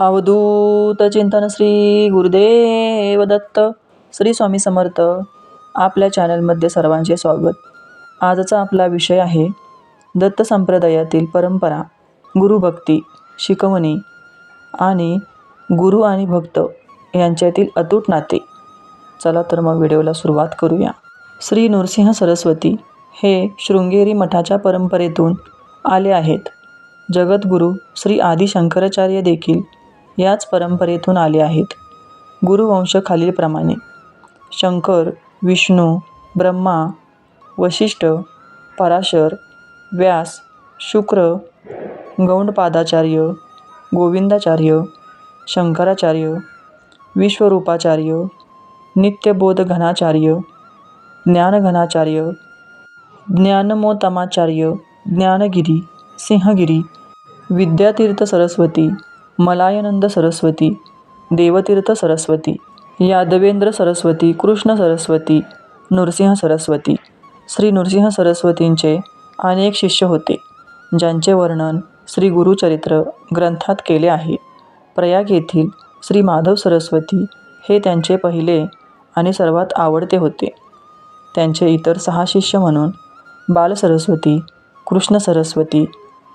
अवधूत चिंतन श्री गुरुदेव दत्त श्री स्वामी समर्थ. आपल्या चॅनलमध्ये सर्वांचे स्वागत. आजचा आपला विषय आहे दत्त संप्रदायातील परंपरा गुरुभक्ती शिकवणी आणि गुरु आणि भक्त यांच्यातील अतूट नाते. चला तर मग व्हिडिओला सुरुवात करूया. श्री नृसिंह सरस्वती हे शृंगेरी मठाच्या परंपरेतून आले आहेत. जगद्गुरू श्री आदी शंकराचार्य देखील याच परंपरेतून आले आहेत. गुरुवंश खालीलप्रमाणे शंकर विष्णू ब्रह्मा वशिष्ठ पराशर व्यास शुक्र गौंडपादाचार्य गोविंदाचार्य शंकराचार्य विश्वरूपाचार्य नित्यबोधघनाचार्य ज्ञानघनाचार्य ज्ञानमोतमाचार्य ज्ञानगिरी सिंहगिरी विद्यातीर्थ सरस्वती मलायनंद सरस्वती देवतीर्थ सरस्वती यादवेंद्र सरस्वती कृष्ण सरस्वती नृसिंह सरस्वती श्री नृसिंह सरस्वतींचे अनेक शिष्य होते ज्यांचे वर्णन श्री गुरुचरित्र ग्रंथात केले आहे. प्रयाग येथील श्री माधव सरस्वती हे त्यांचे पहिले आणि सर्वात आवडते होते. त्यांचे इतर सहा शिष्य म्हणून बाल सरस्वती कृष्ण सरस्वती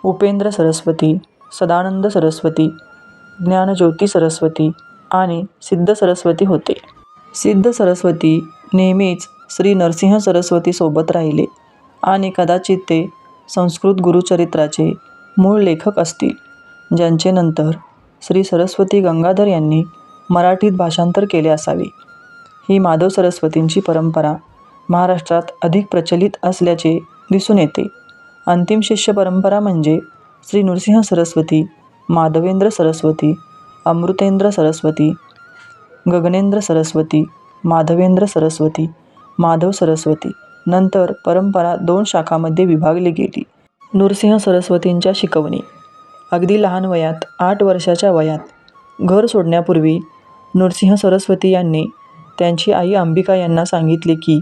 उपेंद्र सरस्वती सदानंद सरस्वती ज्ञानज्योती सरस्वती आणि सिद्ध सरस्वती होते. सिद्ध सरस्वती नेहमीच श्री नरसिंह सरस्वतीसोबत राहिले आणि कदाचित ते संस्कृत गुरुचरित्राचे मूळ लेखक असतील ज्यांचे नंतर श्री सरस्वती गंगाधर यांनी मराठीत भाषांतर केले असावे. ही माधव सरस्वतींची परंपरा महाराष्ट्रात अधिक प्रचलित असल्याचे दिसून येते. अंतिम शिष्य परंपरा म्हणजे श्री नृसिंह सरस्वती माधवेंद्र सरस्वती अमृतेंद्र सरस्वती गगनेंद्र सरस्वती माधवेंद्र सरस्वती माधव सरस्वती. नंतर परंपरा दोन शाखामध्ये विभागली गेली. नृसिंह सरस्वतींच्या शिकवणी. अगदी लहान वयात आठ वर्षाच्या वयात घर सोडण्यापूर्वी नृसिंह सरस्वती यांनी त्यांची आई अंबिका यांना सांगितले की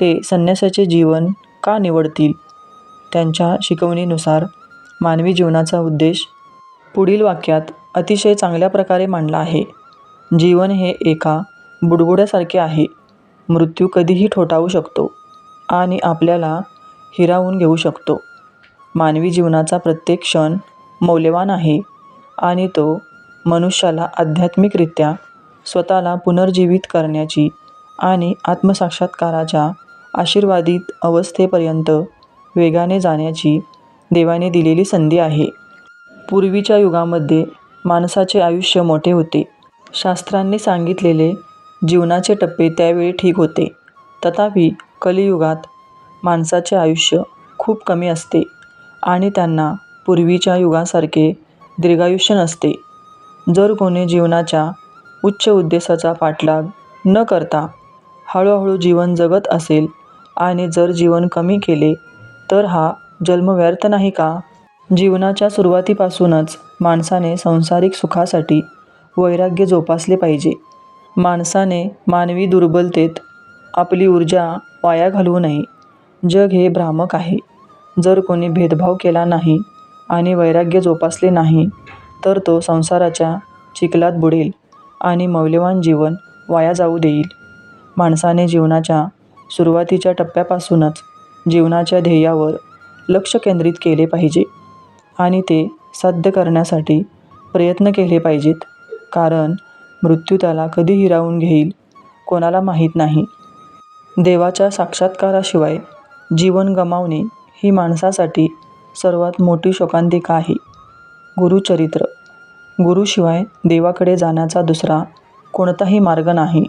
ते संन्यासाचे जीवन का निवडतील? त्यांच्या शिकवणीनुसार मानवी जीवनाचा उद्देश पुढील वाक्यात अतिशय चांगल्या प्रकारे मांडला आहे. जीवन हे एका बुडबुड्यासारखे आहे. मृत्यू कधीही ठोठावू शकतो आणि आपल्याला हिरावून घेऊ शकतो. मानवी जीवनाचा प्रत्येक क्षण मौल्यवान आहे आणि तो मनुष्याला आध्यात्मिकरित्या स्वतःला पुनर्जीवित करण्याची आणि आत्मसाक्षात्काराच्या आशीर्वादित अवस्थेपर्यंत वेगाने जाण्याची देवाने दिलेली संधी आहे. पूर्वीच्या युगामध्ये माणसाचे आयुष्य मोठे होते. शास्त्रांनी सांगितलेले जीवनाचे टप्पे त्यावेळी ठीक होते. तथापि कलियुगात माणसाचे आयुष्य खूप कमी असते आणि त्यांना पूर्वीच्या युगासारखे दीर्घायुष्य नसते. जर कोणी जीवनाच्या उच्च उद्देशाचा पाठलाग न करता हळूहळू जीवन जगत असेल आणि जर जीवन कमी केले तर हा जन्म व्यर्थ नाही का? जीवनाच्या सुरुवातीपासूनच माणसाने संसारिक सुखासाठी वैराग्य जोपासले पाहिजे. माणसाने मानवी दुर्बलतेत आपली ऊर्जा वाया घालवू नये. जग हे भ्रामक आहे. जर कोणी भेदभाव केला नाही आणि वैराग्य जोपासले नाही तर तो संसाराच्या चिखलात बुडेल आणि मौल्यवान जीवन वाया जाऊ देईल. माणसाने जीवनाच्या सुरुवातीच्या टप्प्यापासूनच जीवनाच्या ध्येयावर लक्ष केंद्रित केले पाहिजे. आणि ते साध्य करण्यासाठी प्रयत्न केले पाहिजेत. कारण मृत्यू त्याला कधी हिरावून घेईल कोणाला माहीत नाही. देवाच्या साक्षात्काराशिवाय जीवन गमावणे ही माणसासाठी सर्वात मोठी शोकांतिका आहे. गुरुचरित्र. गुरुशिवाय देवाकडे जाण्याचा दुसरा कोणताही मार्ग नाही.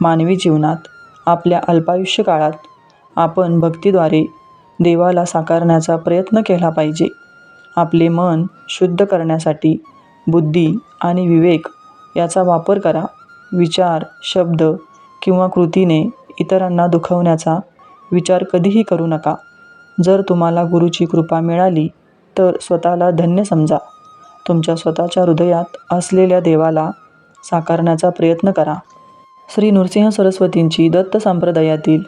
मानवी जीवनात आपल्या अल्पायुष्य काळात आपण भक्तीद्वारे देवाला साकारण्याचा प्रयत्न केला पाहिजे. आपले मन शुद्ध करण्यासाठी बुद्धी आणि विवेक याचा वापर करा. विचार शब्द किंवा कृतीने इतरांना दुखवण्याचा विचार कधीही करू नका. जर तुम्हाला गुरुची कृपा मिळाली तर स्वतःला धन्य समजा. तुमच्या स्वतःच्या हृदयात असलेल्या देवाला साकारण्याचा प्रयत्न करा. श्री नृसिंह सरस्वतींची दत्त संप्रदायातील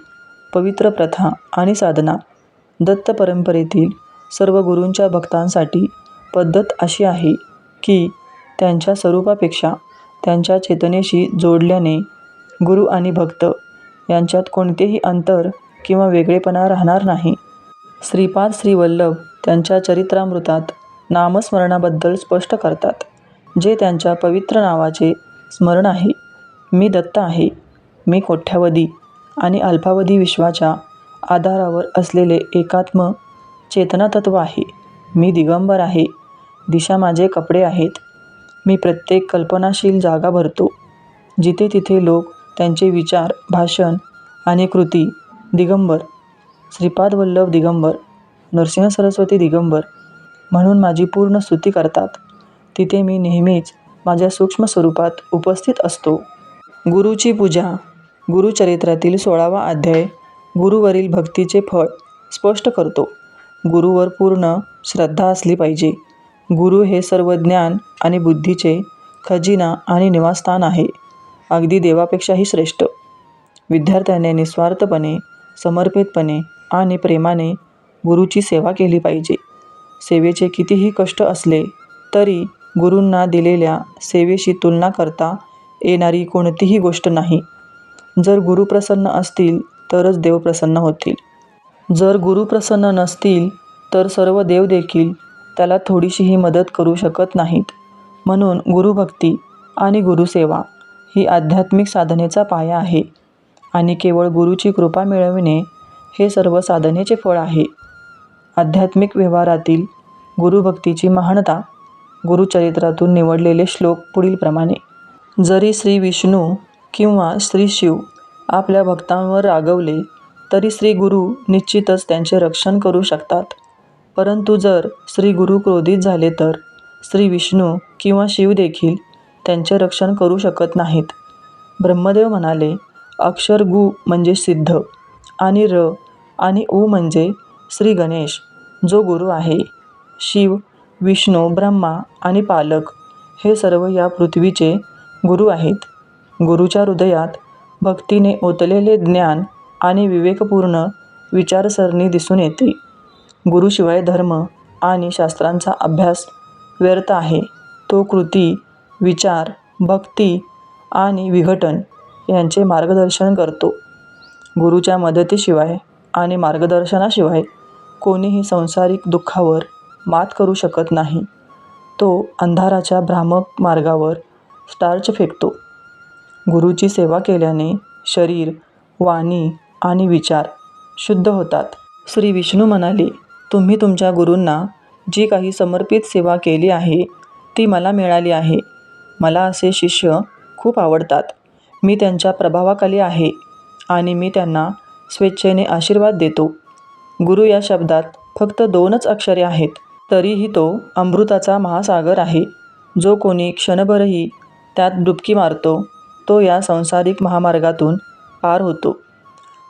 पवित्र प्रथा आणि साधना दत्त परंपरेतील सर्व गुरूंच्या भक्तांसाठी पद्धत अशी आहे की त्यांच्या स्वरूपापेक्षा त्यांच्या चेतनेशी जोडल्याने गुरु आणि भक्त यांच्यात कोणतेही अंतर किंवा वेगळेपणा राहणार नाही. श्रीपाद श्रीवल्लभ त्यांच्या चरित्रामृतात नामस्मरणाबद्दल स्पष्ट करतात जे त्यांच्या पवित्र नावाचे स्मरण आहे. मी दत्त आहे. मी कोठ्यावधी आणि अल्पावधी विश्वाच्या आधारावर असलेले एकात्म चेतनातत्व आहे. मी दिगंबर आहे. दिशा माझे कपडे आहेत. मी प्रत्येक कल्पनाशील जागा भरतो. जिथे तिथे लोक त्यांचे विचार भाषण आणि कृती दिगंबर. श्रीपाद वल्लभ दिगंबर नरसिंह सरस्वती दिगंबर म्हणून माझी पूर्ण स्तुती करतात. तिथे मी नेहमीच माझ्या सूक्ष्म स्वरूपात उपस्थित असतो. गुरुची पूजा गुरुचरित्रातील सोळावा अध्याय गुरुवरील भक्तीचे फळ स्पष्ट करतो. गुरुवर पूर्ण श्रद्धा असली पाहिजे. गुरु हे सर्व ज्ञान आणि बुद्धीचे खजिना आणि निवासस्थान आहे. अगदी देवापेक्षाही श्रेष्ठ. विद्यार्थ्याने निस्वार्थपणे समर्पितपणे आणि प्रेमाने गुरुची सेवा केली पाहिजे. सेवेचे कितीही कष्ट असले तरी गुरूंना दिलेल्या सेवेशी तुलना करता येणारी कोणतीही गोष्ट नाही. जर गुरु प्रसन्न असतील तरच देव प्रसन्न होतील. जर गुरु प्रसन्न नसतील तर सर्व देव देखील त्याला थोडीशीही मदत करू शकत नाहीत. म्हणून गुरुभक्ती आणि गुरुसेवा ही आध्यात्मिक साधनेचा पाया आहे आणि केवळ गुरुची कृपा मिळविणे हे सर्व साधनेचे फळ आहे. आध्यात्मिक व्यवहारातील गुरुभक्तीची महानता गुरुचरित्रातून निवडलेले श्लोक पुढीलप्रमाणे. जरी श्री विष्णू किंवा श्री शिव आपल्या भक्तांवर रागवले तरी श्री गुरु निश्चितच त्यांचे रक्षण करू शकतात. परंतु जर श्री गुरु क्रोधित झाले तर श्री विष्णू किंवा शिव देखील त्यांचे रक्षण करू शकत नाहीत. ब्रह्मदेव म्हणाले अक्षर गु म्हणजे सिद्ध आणि र आणि उ म्हणजे श्री गणेश जो गुरु आहे. शिव विष्णू ब्रह्मा आणि पालक हे सर्व या पृथ्वीचे गुरु आहेत. गुरुच्या हृदयात भक्तीने ओतलेले ज्ञान आणि विवेकपूर्ण विचारसरणी दिसून येते. गुरुशिवाय धर्म आणि शास्त्रांचा अभ्यास व्यर्थ आहे. तो कृती विचार भक्ती आणि विघटन यांचे मार्गदर्शन करतो. गुरुच्या मदतीशिवाय आणि मार्गदर्शनाशिवाय कोणीही संसारिक दुःखावर मात करू शकत नाही. तो अंधाराच्या भ्रामक मार्गावर स्टार्च फेकतो. गुरुची सेवा केल्याने शरीर वाणी आणि विचार शुद्ध होतात. श्री विष्णू म्हणाले तुम्ही तुमच्या गुरूंना जी काही समर्पित सेवा केली आहे ती मला मिळाली आहे. मला असे शिष्य खूप आवडतात. मी त्यांच्या प्रभावाखाली आहे आणि मी त्यांना स्वेच्छेने आशीर्वाद देतो. गुरु या शब्दात फक्त दोनच अक्षरे आहेत तरीही तो अमृताचा महासागर आहे. जो कोणी क्षणभरही त्यात डुबकी मारतो तो या संसारिक महामार्गातून पार होतो.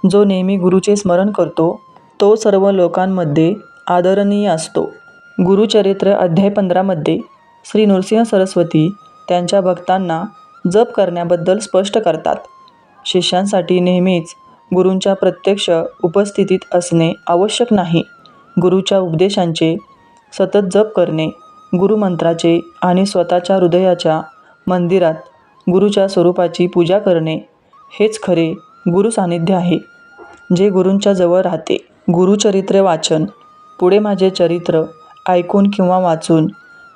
जो नेहमी गुरुचे स्मरण करतो तो सर्व लोकांमध्ये आदरणीय असतो. गुरुचरित्र अध्याय पंधरामध्ये श्री नृसिंह सरस्वती त्यांच्या भक्तांना जप करण्याबद्दल स्पष्ट करतात. शिष्यांसाठी नेहमीच गुरूंच्या प्रत्यक्ष उपस्थितीत असणे आवश्यक नाही. गुरुच्या उपदेशांचे सतत जप करणे गुरुमंत्राचे आणि स्वतःच्या हृदयाच्या मंदिरात गुरुच्या स्वरूपाची पूजा करणे हेच खरे गुरु सानिध्य आहे. जे गुरूंच्या जवळ राहते. गुरुचरित्र वाचन. पुढे माझे चरित्र ऐकून किंवा वाचून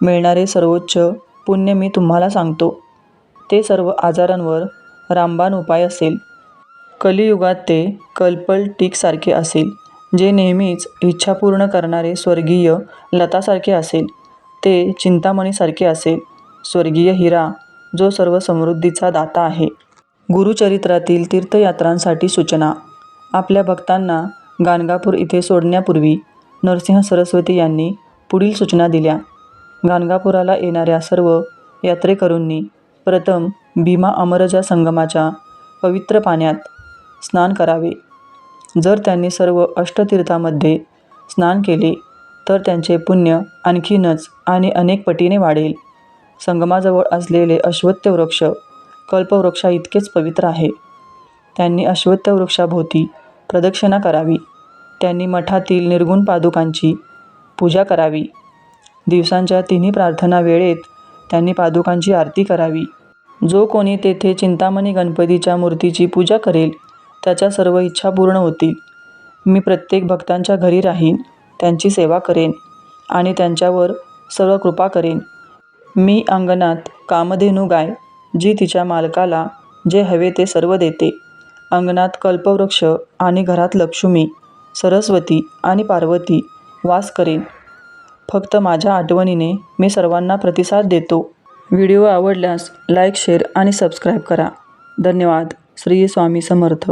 मिळणारे सर्वोच्च पुण्य मी तुम्हाला सांगतो. ते सर्व आजारांवर रामबाण उपाय असेल. कलियुगात ते कल्पल टीकसारखे असेल जे नेहमीच इच्छा पूर्ण करणारे स्वर्गीय लतासारखे असेल. ते चिंतामणीसारखे असेल स्वर्गीय हिरा जो सर्व समृद्धीचा दाता आहे. गुरुचरित्रातील तीर्थयात्रांसाठी सूचना. आपल्या भक्तांना गाणगापूर इथे सोडण्यापूर्वी नरसिंह सरस्वती यांनी पुढील सूचना दिल्या. गाणगापुराला येणाऱ्या सर्व यात्रेकरूंनी प्रथम भीमा अमरजा संगमाच्या पवित्र पाण्यात स्नान करावे. जर त्यांनी सर्व अष्टतीर्थामध्ये स्नान केले तर त्यांचे पुण्य आणखीनच आणि अनेक पटीने वाढेल. संगमाजवळ असलेले अश्वत्य वृक्ष कल्पवृक्षा इतकेच पवित्र आहे. त्यांनी अश्वत्य वृक्षाभोवती प्रदक्षिणा करावी. त्यांनी मठातील निर्गुण पादुकांची पूजा करावी. दिवसांच्या तिन्ही प्रार्थना वेळेत त्यांनी पादुकांची आरती करावी. जो कोणी तेथे चिंतामणी गणपतीच्या मूर्तीची पूजा करेल त्याच्या सर्व इच्छा पूर्ण होतील. मी प्रत्येक भक्तांच्या घरी राहीन त्यांची सेवा करेन आणि त्यांच्यावर सर्व कृपा करेन. मी अंगणात कामधेनू गाय जी तिच्या मालकाला जे हवे ते सर्व देते. अंगणात कल्पवृक्ष आणि घरात लक्ष्मी सरस्वती आणि पार्वती वास करेन फक्त माझ्या आठवणीने मी सर्वांना प्रतिसाद देतो. व्हिडिओ आवडल्यास लाईक शेअर आणि सबस्क्राईब करा. धन्यवाद. श्री स्वामी समर्थ.